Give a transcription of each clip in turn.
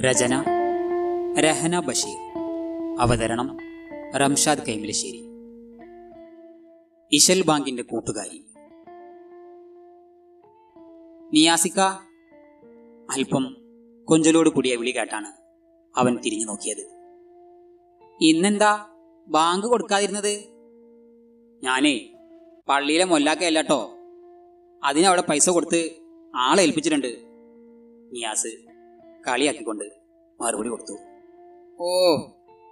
രചന രഹന ബഷീർ. അവതരണം റംഷാദ് കൈമലശ്ശേരി. ഇശൽ ബാങ്കിന്റെ കൂട്ടുകാരി. നിയാസിക്ക അല്പം കൊഞ്ചലോട് കൂടിയ വിളി കേട്ടാണ് അവൻ തിരിഞ്ഞു നോക്കിയത്. ഇന്നെന്താ ബാങ്ക് കൊടുക്കാതിരുന്നത്? ഞാനേ പള്ളിയിലെ മൊല്ലാക്കയല്ലാട്ടോ അതിനവിടെ പൈസ കൊടുത്ത് ആളെ ഏൽപ്പിച്ചിട്ടുണ്ട്. നിയാസ് കളിയാക്കിക്കൊണ്ട് മറുപടി കൊടുത്തു. ഓ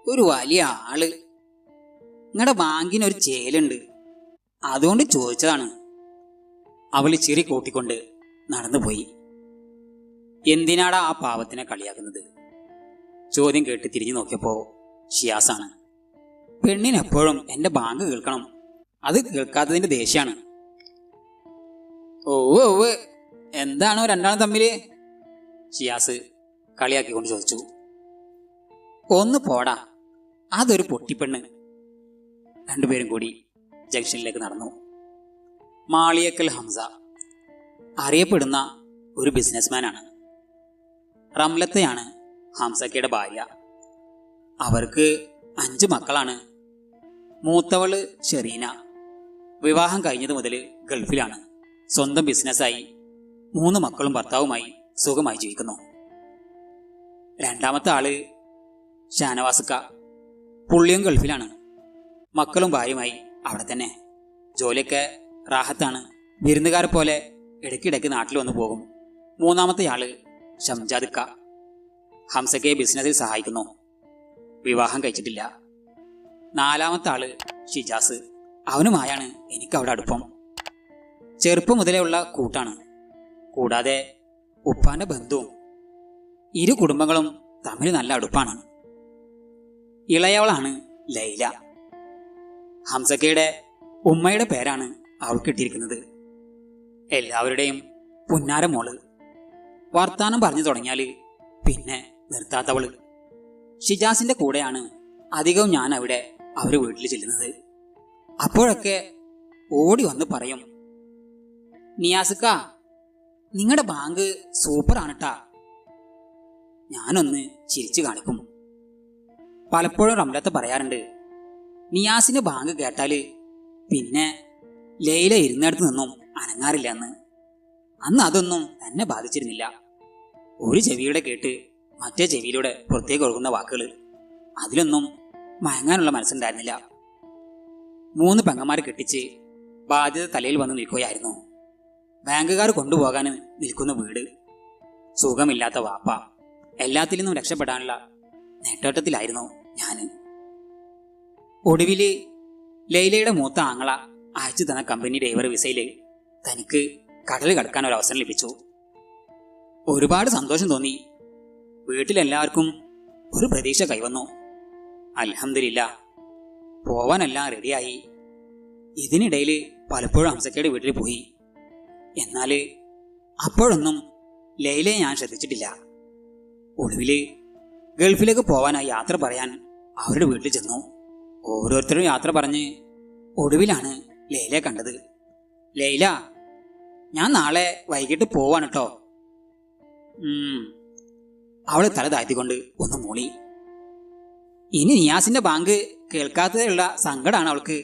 ഒരു വലിയ ആൾ. നിങ്ങളുടെ ബാങ്കിന് ഒരു ചേലുണ്ട്. അതുകൊണ്ട് ചോദിച്ചതാണ്. അവൾ ചിരി കൂട്ടിക്കൊണ്ട് നടന്നുപോയി. എന്തിനാടാ ആ പാവത്തിനെ കളിയാക്കുന്നത്? ചോദ്യം കേട്ട് തിരിഞ്ഞു നോക്കിയപ്പോ ഷിയാസാണ്. പെണ്ണിനെപ്പോഴും എന്റെ ബാങ്ക് കേൾക്കണം. അത് കേൾക്കാത്തതിന്റെ ദേഷ്യാണ് ഓ ഓ എന്താണോ രണ്ടാളും തമ്മിൽ? ഷിയാസ് കളിയാക്കിക്കൊണ്ട് ചോദിച്ചു ഒന്ന് പോടാ അതൊരു പൊട്ടിപ്പെണ്ണ്. രണ്ടുപേരും കൂടി ജംഗ്ഷനിലേക്ക് നടന്നു. മാളിയക്കൽ ഹംസ അറിയപ്പെടുന്ന ഒരു ബിസിനസ്മാനാണ്. റംലത്തെയാണ് ഹംസക്കയുടെ ഭാര്യ. അവർക്ക് അഞ്ച് മക്കളാണ്. മൂത്തവൾ ഷെറീന. വിവാഹം കഴിഞ്ഞത് മുതൽ ഗൾഫിലാണ്. സ്വന്തം ബിസിനസ്സായി മൂന്ന് മക്കളും ഭർത്താവുമായി സുഖമായി ജീവിക്കുന്നു. രണ്ടാമത്തെ ആൾ ഷാനവാസുക്ക പുള്ളിയും ഗൾഫിലാണ്. മക്കളും ഭാര്യയുമായി അവിടെ തന്നെ. ജോലിയൊക്കെ റാഹത്താണ്. വിരുന്നുകാരെ പോലെ ഇടയ്ക്കിടയ്ക്ക് നാട്ടിൽ വന്നു പോകും. മൂന്നാമത്തെ ആൾ ഷംജാദുക്ക. ഹംസക്കെ ബിസിനസ്സിൽ സഹായിക്കുന്നു. വിവാഹം കഴിച്ചിട്ടില്ല. നാലാമത്തെ ആൾ ഷിജാസ്. അവനുമായാണ് എനിക്ക് അവിടെ അടുപ്പം. ചെറുപ്പം മുതലേ ഉള്ള കൂട്ടാണ്. കൂടാതെ ഉപ്പാന്റെ ബന്ധുവും ഇരു കുടുംബങ്ങളും തമ്മിൽ നല്ല അടുപ്പാണ്. ഇളയവളാണ് ലൈല. ഹംസക്കയുടെ ഉമ്മയുടെ പേരാണ് അവൾക്ക് ഇട്ടിരിക്കുന്നത്. എല്ലാവരുടെയും പുന്നാര മോൾ. വർത്താനം പറഞ്ഞു തുടങ്ങിയാൽ പിന്നെ നിർത്താത്തവൾ. ഷിജാസിന്റെ കൂടെയാണ് അധികവും ഞാൻ അവിടെ അവർ വീട്ടിൽ ചെല്ലുന്നത്. അപ്പോഴൊക്കെ ഓടി വന്ന് പറയും നിയാസുക്ക നിങ്ങളുടെ ബാങ്ക് സൂപ്പറാണ് ട്ടാ. ഞാനൊന്ന് ചിരിച്ചു കാണിക്കും പലപ്പോഴും റംലത്ത് പറയാറുണ്ട് നിയാസിന്റെ ബാങ്ക് കേട്ടാൽ പിന്നെ ലൈല ഇരുന്നിടത്ത് നിന്നും അനങ്ങാറില്ല എന്ന് അന്ന് അതൊന്നും തന്നെ ബാധിച്ചിരുന്നില്ല. ഒരു ചെവിയുടെ കേട്ട് മറ്റേ ചെവിയിലൂടെ പുറത്തേക്ക് ഒഴുകുന്ന വാക്കുകൾ അതിലൊന്നും മയങ്ങാനുള്ള മനസ്സുണ്ടായിരുന്നില്ല. മൂന്ന് പെങ്ങന്മാരെ കെട്ടിച്ച് ബാധ്യത തലയിൽ വന്ന് നിൽക്കുകയായിരുന്നു. ബാങ്കുകാർ കൊണ്ടുപോകാൻ നിൽക്കുന്ന വീട് സുഖമില്ലാത്ത വാപ്പ. എല്ലാത്തിൽ നിന്നും രക്ഷപ്പെടാനുള്ള നെട്ടോട്ടത്തിലായിരുന്നു ഞാൻ ഒടുവിൽ ലൈലയുടെ മൂത്ത ആങ്ങള അയച്ചു തന്ന കമ്പനി ഡ്രൈവർ വിസയിൽ തനിക്ക് കടൽ കടക്കാൻ ഒരു അവസരം ലഭിച്ചു. ഒരുപാട് സന്തോഷം തോന്നി. വീട്ടിലെല്ലാവർക്കും ഒരു പ്രതീക്ഷ കൈവന്നു. അലഹമില്ല പോവാനെല്ലാം റെഡിയായി. ഇതിനിടയിൽ പലപ്പോഴും ഹംസക്കയുടെ വീട്ടിൽ പോയി. എന്നാൽ അപ്പോഴൊന്നും ലൈലയെ ഞാൻ ശ്രദ്ധിച്ചിട്ടില്ല. ഒടുവിൽ ഗൾഫിലേക്ക് പോവാനായി യാത്ര പറയാൻ അവരുടെ വീട്ടിൽ ചെന്നു. ഓരോരുത്തരും യാത്ര പറഞ്ഞ് ഒടുവിലാണ് ലൈലയെ കണ്ടത്. ലൈല ഞാൻ നാളെ വൈകിട്ട് പോവാണ് കേട്ടോ അവൾ തല താഴ്ത്തിക്കൊണ്ട് ഒന്ന് മൂളി. ഇനി നിയാസിന്റെ ബാങ്ക് കേൾക്കാത്തതിലുള്ള സങ്കടമാണ് അവൾക്ക്.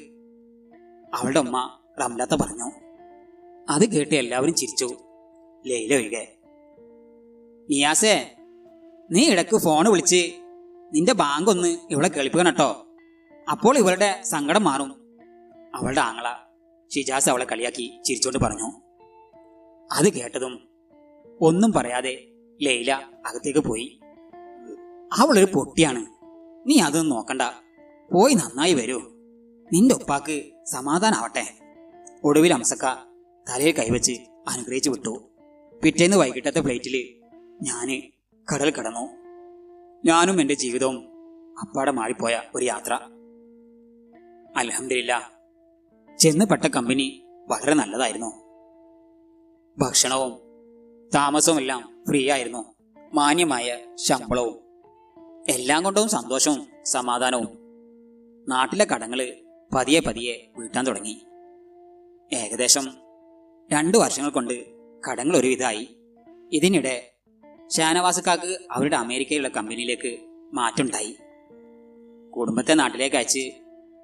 അവളുടെ ഉമ്മ റംലത്ത പറഞ്ഞു. അത് കേട്ട് എല്ലാവരും ചിരിച്ചു. ലൈല ഒഴികെ. നിയാസേ നീ ഇടയ്ക്ക് ഫോൺ വിളിച്ച് നിന്റെ ബാങ്ക് ഒന്ന് ഇവിടെ കേൾപ്പിക്കണം കേട്ടോ. അപ്പോൾ ഇവളുടെ സങ്കടം മാറും. അവളുടെ ആങ്ങള ഷിജാസ് അവളെ കളിയാക്കി ചിരിച്ചുകൊണ്ട് പറഞ്ഞു അത് കേട്ടതും ഒന്നും പറയാതെ ലൈല അകത്തേക്ക് പോയി. അവളൊരു പൊട്ടിയാണ്. നീ അതൊന്നും നോക്കണ്ട. പോയി നന്നായി വരൂ. നിന്റെ ഉപ്പാക്ക് സമാധാനാവട്ടെ. ഒടുവിൽ അംസക്ക തലയിൽ കൈവച്ച് അനുഗ്രഹിച്ചു വിട്ടു. പിറ്റേന്ന് വൈകിട്ടത്തെ പ്ലേറ്റിൽ ഞാൻ കടൽ കടന്നു. ഞാനും എന്റെ ജീവിതവും അപ്പാടെ മാറിപ്പോയ ഒരു യാത്ര. അലഹമില്ല ചെന്നപ്പെട്ട കമ്പനി വളരെ നല്ലതായിരുന്നു. ഭക്ഷണവും താമസവും എല്ലാം ഫ്രീ ആയിരുന്നു. മാന്യമായ ശമ്പളവും എല്ലാം കൊണ്ടും സന്തോഷവും സമാധാനവും. നാട്ടിലെ കടങ്ങൾ പതിയെ പതിയെ വീട്ടാൻ തുടങ്ങി. ഏകദേശം രണ്ടു വർഷങ്ങൾ കൊണ്ട് കടങ്ങൾ ഒരുവിധമായി. ഇതിനിടെ ഷാനവാസക്കാക്ക് അവരുടെ അമേരിക്കയിലുള്ള കമ്പനിയിലേക്ക് മാറ്റമുണ്ടായി. കുടുംബത്തെ നാട്ടിലേക്ക് അയച്ച്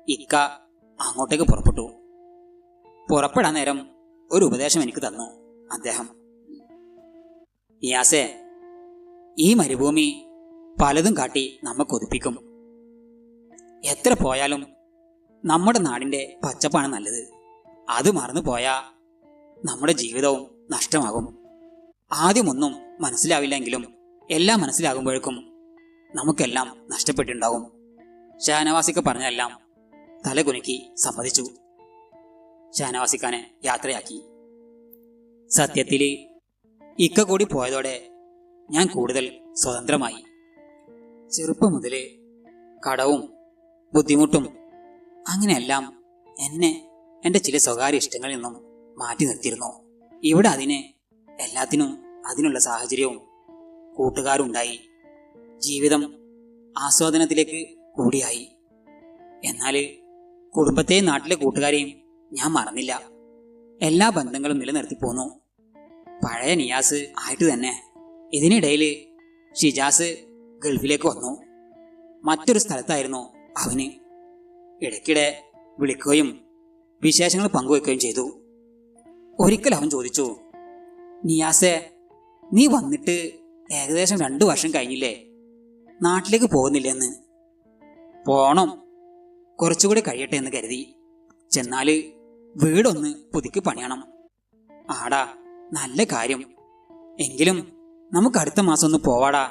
ഇക്ക അങ്ങോട്ടേക്ക് പുറപ്പെട്ടു. പുറപ്പെടാൻ നേരം ഒരു ഉപദേശം എനിക്ക് തന്നു അദ്ദേഹം. നിയാസേ ഈ മരുഭൂമി പലതും കാട്ടി നമ്മെ കൊതിപ്പിക്കും എത്ര പോയാലും നമ്മുടെ നാടിന്റെ പച്ചപ്പാണ് നല്ലത്. അത് മറന്നു പോയാ നമ്മുടെ ജീവിതവും നഷ്ടമാകും. ആദ്യമൊന്നും മനസ്സിലാവില്ലെങ്കിലും എല്ലാം മനസ്സിലാകുമ്പോഴേക്കും നമുക്കെല്ലാം നഷ്ടപ്പെട്ടിട്ടുണ്ടാകും. ഷാനവാസിക്ക് പറഞ്ഞെല്ലാം തലകുനുക്കി സമ്മതിച്ചു. ഷാനവാസിക്കാനെ യാത്രയാക്കി. സത്യത്തിൽ ഇക്ക കൂടി പോയതോടെ ഞാൻ കൂടുതൽ സ്വതന്ത്രമായി. ചെറുപ്പം മുതൽ കടവും ബുദ്ധിമുട്ടും അങ്ങനെയെല്ലാം എന്നെ എന്റെ ചില സ്വകാര്യ ഇഷ്ടങ്ങളിൽ നിന്നും മാറ്റി നിർത്തിയിരുന്നു. ഇവിടെ അതിനെ എല്ലാത്തിനും അതിനുള്ള സാഹചര്യവും കൂട്ടുകാരുണ്ടായി. ജീവിതം ആസ്വാദനത്തിലേക്ക് കൂടിയായി. എന്നാൽ കുടുംബത്തെയും നാട്ടിലെ കൂട്ടുകാരെയും ഞാൻ മറന്നില്ല. എല്ലാ ബന്ധങ്ങളും നിലനിർത്തി പോന്നു. പഴയ നിയാസ് ആയിട്ട് തന്നെ. ഇതിനിടയിൽ ഷിജാസ് ഗൾഫിലേക്ക് വന്നു. മറ്റൊരു സ്ഥലത്തായിരുന്നു അവന്. ഇടയ്ക്കിടെ വിളിക്കുകയും വിശേഷങ്ങൾ പങ്കുവെക്കുകയും ചെയ്തു. ഒരിക്കൽ അവൻ ചോദിച്ചു നിയാസെ നീ വന്നിട്ട് ഏകദേശം രണ്ടു വർഷം കഴിഞ്ഞില്ലേ? നാട്ടിലേക്ക് പോകുന്നില്ലെന്ന്. പോണം. കുറച്ചുകൂടി കഴിയട്ടെ എന്ന് കരുതി. ചെന്നാൽ വീടൊന്ന് പുതുക്കി പണിയണം. ആടാ നല്ല കാര്യം. എങ്കിലും നമുക്ക് അടുത്ത മാസം ഒന്ന് പോവാടാ.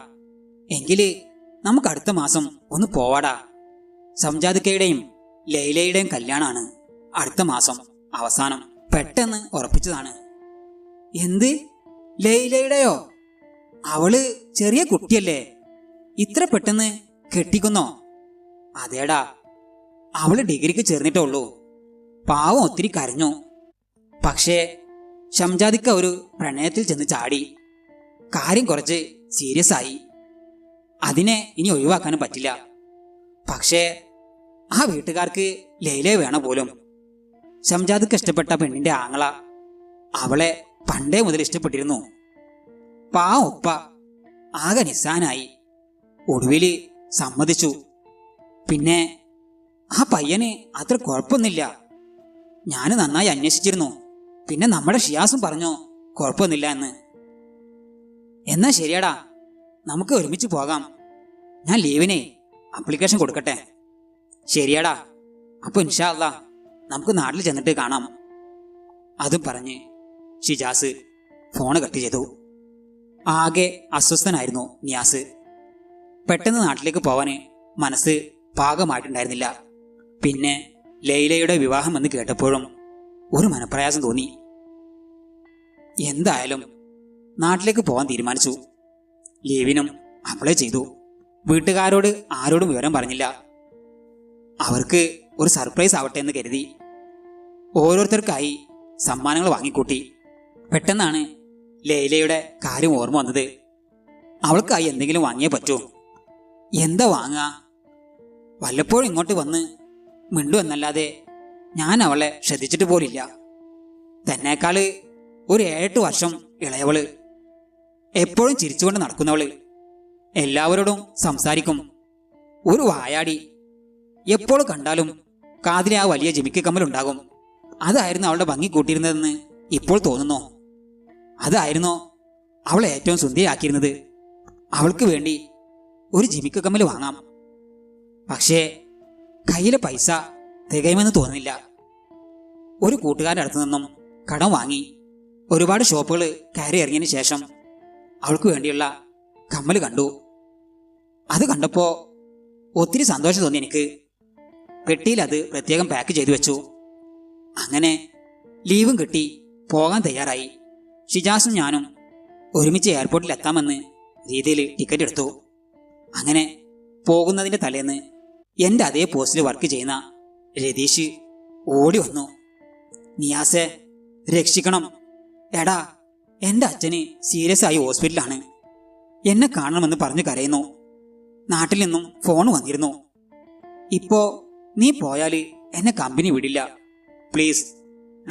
എങ്കിൽ നമുക്ക് അടുത്ത മാസം ഒന്ന് പോവാടാ. സംജാതിക്കയുടെയും ലൈലയുടെയും കല്യാണമാണ് അടുത്ത മാസം അവസാനം. പെട്ടെന്ന് ഉറപ്പിച്ചതാണ്. എന്ത്? ലൈലയുടെയോ? അവൾ ചെറിയ കുട്ടിയല്ലേ. ഇത്ര പെട്ടെന്ന് കെട്ടിക്കുന്നോ? അതേടാ അവൾ ഡിഗ്രിക്ക് ചേർന്നിട്ടേ ഉള്ളൂ പാവം ഒത്തിരി കരഞ്ഞു. പക്ഷേ ഷംജാദിക്ക ഒരു പ്രണയത്തിൽ ചെന്ന് ചാടി. കാര്യം കുറച്ച് സീരിയസ് ആയി. അതിനെ ഇനി ഒഴിവാക്കാനും പറ്റില്ല. പക്ഷേ ആ വീട്ടുകാർക്ക് ലൈലയെ വേണ പോലും. ഷംജാദിക്ക് ഇഷ്ടപ്പെട്ട പെണ്ണിന്റെ ആങ്ങള അവളെ പണ്ടേ മുതൽ ഇഷ്ടപ്പെട്ടിരുന്നു. പാ ഒപ്പ ആകെ നിസ്സാനായി ഒടുവിൽ സമ്മതിച്ചു. പിന്നെ ആ പയ്യന് അത്ര കുഴപ്പമൊന്നുമില്ല. ഞാൻ നന്നായി അന്വേഷിച്ചിരുന്നു. പിന്നെ നമ്മുടെ ഷിയാസും പറഞ്ഞു കുഴപ്പമൊന്നുമില്ല എന്ന്. എന്നാ ശരിയാടാ നമുക്ക് ഒരുമിച്ച് പോകാം. ഞാൻ ലീവിനെ അപ്ലിക്കേഷൻ കൊടുക്കട്ടെ. ശരിയാടാ അപ്പൊ ഇൻഷാ അല്ല നമുക്ക് നാട്ടിൽ ചെന്നിട്ട് കാണാം. അതും പറഞ്ഞ് ഷിജാസ് ഫോണ് കട്ട് ചെയ്തു. ആകെ അസ്വസ്ഥനായിരുന്നു നിയാസ്. പെട്ടെന്ന് നാട്ടിലേക്ക് പോവാന് മനസ്സ് പാകമായിട്ടുണ്ടായിരുന്നില്ല. പിന്നെ ലൈലയുടെ വിവാഹം എന്ന് കേട്ടപ്പോഴും ഒരു മനപ്രയാസം തോന്നി. എന്തായാലും നാട്ടിലേക്ക് പോകാൻ തീരുമാനിച്ചു. ലീവിനും അപ്ലൈ ചെയ്തു. വീട്ടുകാരോട് ആരോടും വിവരം പറഞ്ഞില്ല. അവർക്ക് ഒരു സർപ്രൈസ് ആവട്ടെ എന്ന് കരുതി. ഓരോരുത്തർക്കായി സമ്മാനങ്ങൾ വാങ്ങിക്കൂട്ടി. പെട്ടെന്നാണ് ലൈലയുടെ കാര്യം ഓർമ്മ വന്നത്. അവൾക്കായി എന്തെങ്കിലും വാങ്ങിയേ പറ്റൂ. എന്താ വാങ്ങുക വല്ലപ്പോഴും ഇങ്ങോട്ട് വന്ന് മിണ്ടു എന്നല്ലാതെ ഞാൻ അവളെ ശ്രദ്ധിച്ചിട്ട് പോലില്ല. തന്നേക്കാൾ ഒരു ഏഴെട്ട് വർഷം ഇളയവൾ. എപ്പോഴും ചിരിച്ചുകൊണ്ട് നടക്കുന്നവൾ. എല്ലാവരോടും സംസാരിക്കും. ഒരു വായാടി. എപ്പോൾ കണ്ടാലും കാതിലെ ആ വലിയ ജിമിക്ക് കമ്മലുണ്ടാകും. അതായിരുന്നു അവളുടെ ഭംഗി കൂട്ടിയിരുന്നതെന്ന് ഇപ്പോൾ തോന്നുന്നു. അതായിരുന്നു അവളെ ഏറ്റവും സുന്ദരിയാക്കിയിരുന്നത്. അവൾക്ക് വേണ്ടി ഒരു ജിമിക്ക കമ്മൽ വാങ്ങാം. പക്ഷേ കയ്യിലെ പൈസ തികയുമെന്ന് തോന്നുന്നില്ല. ഒരു കൂട്ടുകാരുടെ അടുത്തു നിന്നും കടം വാങ്ങി ഒരുപാട് ഷോപ്പുകൾ കയറി ഇറങ്ങിയതിന് ശേഷം അവൾക്ക് വേണ്ടിയുള്ള കമ്മൽ കണ്ടു. അത് കണ്ടപ്പോ ഒത്തിരി സന്തോഷം തോന്നി എനിക്ക്. പെട്ടിയിൽ അത് പ്രത്യേകം പാക്ക് ചെയ്തു വെച്ചു. അങ്ങനെ ലീവും കിട്ടി പോകാൻ തയ്യാറായി. ഷിജാസും ഞാനും ഒരുമിച്ച് എയർപോർട്ടിൽ എത്താമെന്ന് രീതിയിൽ ടിക്കറ്റ് എടുത്തു. അങ്ങനെ പോകുന്നതിന്റെ തലേന്ന് എന്റെ അതേ പോസ്റ്റിൽ വർക്ക് ചെയ്യുന്ന രതീഷ് ഓടി വന്നു. നിയാസെ രക്ഷിക്കണം. എടാ എന്റെ അച്ഛന് സീരിയസ് ആയി ഹോസ്പിറ്റലാണ് എന്നെ കാണണമെന്ന് പറഞ്ഞു കരയുന്നു. നാട്ടിൽ നിന്നും ഫോൺ വന്നിരുന്നു. ഇപ്പോ നീ പോയാൽ എന്നെ കമ്പനി വിടില്ല. പ്ലീസ്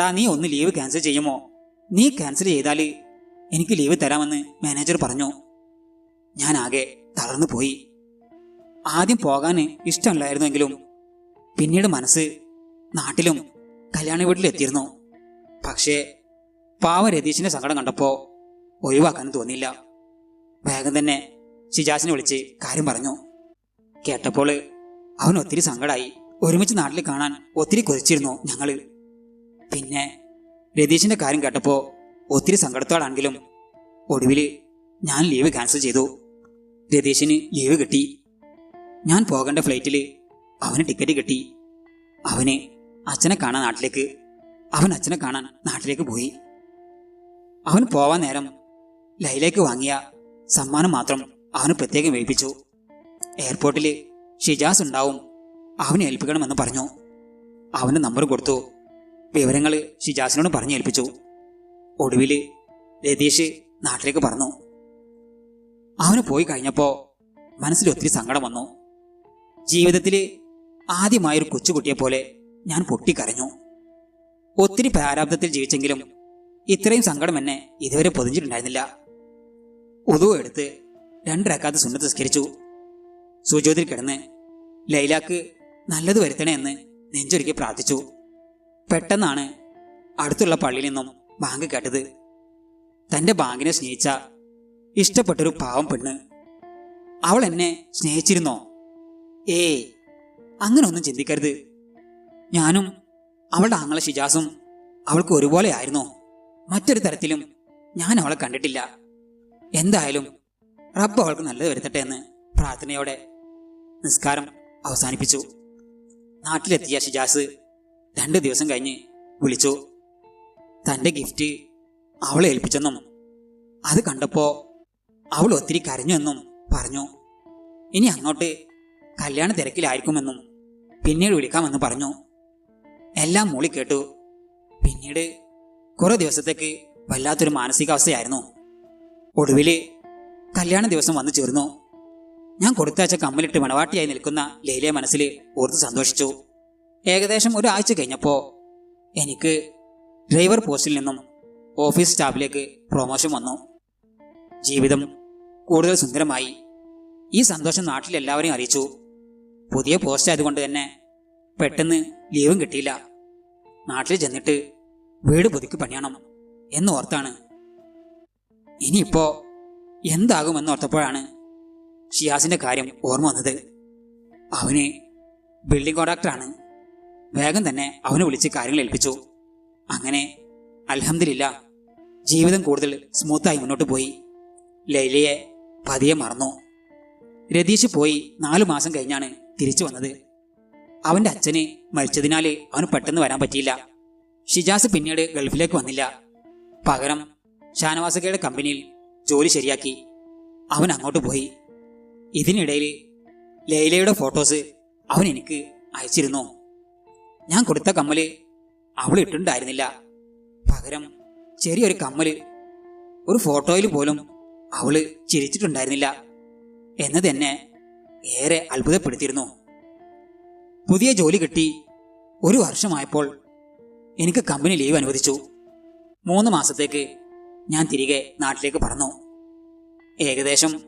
ഡാ നീ ഒന്ന് ലീവ് ക്യാൻസൽ ചെയ്യുമോ? നീ ക്യാൻസൽ ചെയ്താൽ എനിക്ക് ലീവ് തരാമെന്ന് മാനേജർ പറഞ്ഞു. ഞാൻ ആകെ തളർന്നു പോയി. ആദ്യം പോകാൻ ഇഷ്ടമല്ലായിരുന്നെങ്കിലും പിന്നീട് മനസ്സ് നാട്ടിലും കല്യാണ വീട്ടിലെത്തിയിരുന്നു. പക്ഷേ പാവ രതീഷിന്റെ സങ്കടം കണ്ടപ്പോ ഒഴിവാക്കാൻ തോന്നിയില്ല. വേഗം തന്നെ ഷിജാസിനെ വിളിച്ച് കാര്യം പറഞ്ഞു. കേട്ടപ്പോൾ അവൻ ഒത്തിരി സങ്കടമായി ഒരുമിച്ച് നാട്ടിൽ കാണാൻ ഒത്തിരി കൊതിച്ചിരുന്നു ഞങ്ങൾ പിന്നെ രതീഷിന്റെ കാര്യം കേട്ടപ്പോ ഒത്തിരി സങ്കടത്തോടാണെങ്കിലും ഒടുവിൽ ഞാൻ ലീവ് ക്യാൻസൽ ചെയ്തു. രതീഷിന് ലീവ് കിട്ടി. ഞാൻ പോകേണ്ട ഫ്ലൈറ്റിൽ അവന് ടിക്കറ്റ് കിട്ടി. അവന് അച്ഛനെ കാണാൻ നാട്ടിലേക്ക് അവൻ അച്ഛനെ കാണാൻ നാട്ടിലേക്ക് പോയി. അവൻ പോവാൻ നേരം ലൈലേക്ക് വാങ്ങിയ സമ്മാനം മാത്രം അവന് പ്രത്യേകം ഏൽപ്പിച്ചു. എയർപോർട്ടിൽ ഷിജാസ് ഉണ്ടാവും അവനെ ഏൽപ്പിക്കണമെന്ന് പറഞ്ഞു. അവന് നമ്പർ കൊടുത്തു. വിവരങ്ങൾ ഷിജാസിനോട് പറഞ്ഞു ഏൽപ്പിച്ചു ഒടുവിൽ രതീഷ് നാട്ടിലേക്ക് പറഞ്ഞു അവന് പോയി കഴിഞ്ഞപ്പോ മനസ്സിൽ ഒത്തിരി സങ്കടം വന്നു. ജീവിതത്തിൽ ആദ്യമായൊരു കൊച്ചുകുട്ടിയെ പോലെ ഞാൻ പൊട്ടിക്കരഞ്ഞു. ഒത്തിരി പ്രാരാബ്ദത്തിൽ ജീവിച്ചെങ്കിലും ഇത്രയും സങ്കടം എന്നെ ഇതുവരെ പൊതിഞ്ഞിട്ടുണ്ടായിരുന്നില്ല. ഉതു എടുത്ത് രണ്ടരക്കാത്ത സുന്നത്ത് സംസ്കരിച്ചു സുജോതിൽ കിടന്ന് ലൈലാക്ക് നല്ലത് വരുത്തണേ എന്ന് നെഞ്ചൊരുക്കി പ്രാർത്ഥിച്ചു. പെട്ടെന്നാണ് അടുത്തുള്ള പള്ളിയിൽ നിന്നും ബാങ്ക് കേട്ടത്. തന്റെ ബാങ്കിനെ സ്നേഹിച്ച ഇഷ്ടപ്പെട്ടൊരു പാവം പെണ്ണ്. അവൾ എന്നെ സ്നേഹിച്ചിരുന്നോ? ഏയ് അങ്ങനെ ഒന്നും ചിന്തിക്കരുത്. ഞാനും അവളുടെ ആങ്ങളെ ഷിജാസും അവൾക്ക് ഒരുപോലെ ആയിരുന്നു. മറ്റൊരു തരത്തിലും ഞാൻ അവളെ കണ്ടിട്ടില്ല. എന്തായാലും റബ്ബ് അവൾക്ക് നല്ലത് വരുത്തട്ടെ എന്ന് പ്രാർത്ഥനയോടെ നിസ്കാരം അവസാനിപ്പിച്ചു. നാട്ടിലെത്തിയ ഷിജാസ് രണ്ട് ദിവസം കഴിഞ്ഞ് വിളിച്ചു. തന്റെ ഗിഫ്റ്റ് അവളെ ഏൽപ്പിച്ചെന്നും അത് കണ്ടപ്പോൾ അവൾ ഒത്തിരി കരഞ്ഞു എന്നും പറഞ്ഞു. ഇനി അങ്ങോട്ട് കല്യാണ തിരക്കിലായിരിക്കുമെന്നും പിന്നീട് വിളിക്കാമെന്ന് പറഞ്ഞു. എല്ലാം മൂളി കേട്ടു. പിന്നീട് കുറെ ദിവസത്തേക്ക് വല്ലാത്തൊരു മാനസികാവസ്ഥയായിരുന്നു. ഒടുവിൽ കല്യാണ ദിവസം വന്നു ചേർന്നു. ഞാൻ കൊടുത്തയച്ച കമ്മലിട്ട് മണവാട്ടിയായി നിൽക്കുന്ന ലൈലയെ മനസ്സിൽ ഓർത്ത് സന്തോഷിച്ചു. ഏകദേശം ഒരാഴ്ച കഴിഞ്ഞപ്പോൾ എനിക്ക് ഡ്രൈവർ പോസ്റ്റിൽ നിന്നും ഓഫീസ് സ്റ്റാഫിലേക്ക് പ്രൊമോഷൻ വന്നു. ജീവിതം കൂടുതൽ സുന്ദരമായി. ഈ സന്തോഷം നാട്ടിൽ എല്ലാവരെയും അറിയിച്ചു. പുതിയ പോസ്റ്റ് ആയതുകൊണ്ട് തന്നെ പെട്ടെന്ന് ലീവും കിട്ടിയില്ല. നാട്ടിൽ ചെന്നിട്ട് വീട് പുതുക്കി പണിയണം എന്ന് ഓർത്താണ് ഇനിയിപ്പോ എന്താകുമെന്ന് ഓർത്തപ്പോഴാണ് ഷിയാസിന്റെ കാര്യം ഓർമ്മ വന്നത്. അവന് ബിൽഡിംഗ് കോൺട്രാക്ടറാണ് വേഗം തന്നെ അവനെ വിളിച്ച് കാര്യങ്ങൾ ഏൽപ്പിച്ചു. അങ്ങനെ അലഹമില്ല ജീവിതം കൂടുതൽ സ്മൂത്തായി മുന്നോട്ട് പോയി. ലൈലയെ പതിയെ മറന്നു. രതീഷ് പോയി നാലു മാസം കഴിഞ്ഞാണ് തിരിച്ചു വന്നത്. അവന്റെ അച്ഛന് മരിച്ചതിനാല് അവന് പെട്ടെന്ന് വരാൻ പറ്റിയില്ല. ഷിജാസ് പിന്നീട് ഗൾഫിലേക്ക് വന്നില്ല. പകരം ഷാനവാസകയുടെ കമ്പനിയിൽ ജോലി ശരിയാക്കി. അവൻ അങ്ങോട്ട് പോയി. ഇതിനിടയിൽ ലൈലയുടെ ഫോട്ടോസ് അവൻ എനിക്ക് അയച്ചിരുന്നു. ഞാൻ കൊടുത്ത കമ്മൽ അവൾ ഇട്ടിട്ടുണ്ടായിരുന്നില്ല. പകരം ചെറിയൊരു കമ്മൽ ഒരു ഫോട്ടോയിൽ പോലും അവൾ ചിരിച്ചിട്ടുണ്ടായിരുന്നില്ല. എന്നത് എന്നെ ഏറെ അത്ഭുതപ്പെടുത്തിയിരുന്നു. പുതിയ ജോലി കിട്ടി ഒരു വർഷമായപ്പോൾ എനിക്ക് കമ്പനി ലീവ് അനുവദിച്ചു. മൂന്ന് മാസത്തേക്ക് ഞാൻ തിരികെ നാട്ടിലേക്ക് പറന്നു. ഏകദേശം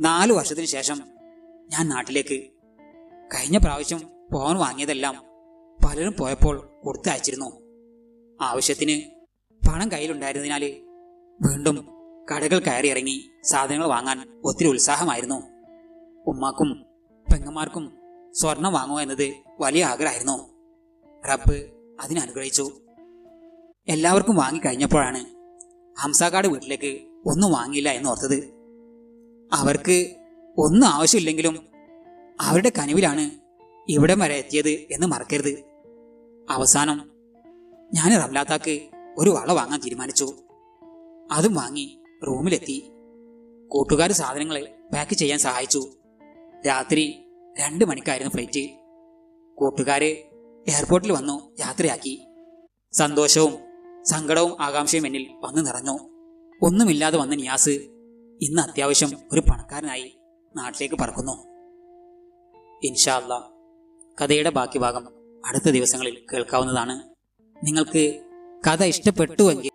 നാലു വർഷത്തിന് ശേഷം ഞാൻ നാട്ടിലേക്ക്. കഴിഞ്ഞ പ്രാവശ്യം ഫോൺ വാങ്ങിയതെല്ലാം പലരും പോയപ്പോൾ കൊടുത്തയച്ചിരുന്നു. ആവശ്യത്തിന് പണം കയ്യിലുണ്ടായിരുന്നതിനാൽ വീണ്ടും കടകൾ കയറിയിറങ്ങി സാധനങ്ങൾ വാങ്ങാൻ ഒത്തിരി ഉത്സാഹമായിരുന്നു. ഉമ്മാക്കും പെങ്ങന്മാർക്കും സ്വർണം വാങ്ങുക എന്നത് വലിയ ആഗ്രഹമായിരുന്നു. റബ്ബ് അതിനനുഗ്രഹിച്ചു എല്ലാവർക്കും വാങ്ങിക്കഴിഞ്ഞപ്പോഴാണ് ഹംസാക്കാട് വീട്ടിലേക്ക് ഒന്നും വാങ്ങിയില്ല എന്ന് ഓർത്തത്. അവർക്ക് ഒന്നും ആവശ്യമില്ലെങ്കിലും അവരുടെ കനിവിലാണ് ഇവിടം വരെ എത്തിയത് എന്ന് മറക്കരുത്. അവസാനം ഞാൻ റംലാത്താക്ക് ഒരു വള വാങ്ങാൻ തീരുമാനിച്ചു. അതും വാങ്ങി റൂമിലെത്തി. കൂട്ടുകാർ സാധനങ്ങളെ പാക്ക് ചെയ്യാൻ സഹായിച്ചു. രാത്രി രണ്ട് മണിക്കായിരുന്നു ഫ്ലൈറ്റ് കൂട്ടുകാര് എയർപോർട്ടിൽ വന്നു യാത്രയാക്കി. സന്തോഷവും സങ്കടവും ആകാംക്ഷയും എന്നിൽ വന്നു നിറഞ്ഞു. ഒന്നുമില്ലാതെ വന്ന നിയാസ് ഇന്ന് അത്യാവശ്യം ഒരു പണക്കാരനായി നാട്ടിലേക്ക് പറക്കുന്നു. ഇൻഷാല്ല കഥയുടെ ബാക്കി ഭാഗം അടുത്ത ദിവസങ്ങളിൽ കേൾക്കാവുന്നതാണ്. നിങ്ങൾക്ക് കഥ ഇഷ്ടപ്പെട്ടുവെങ്കിൽ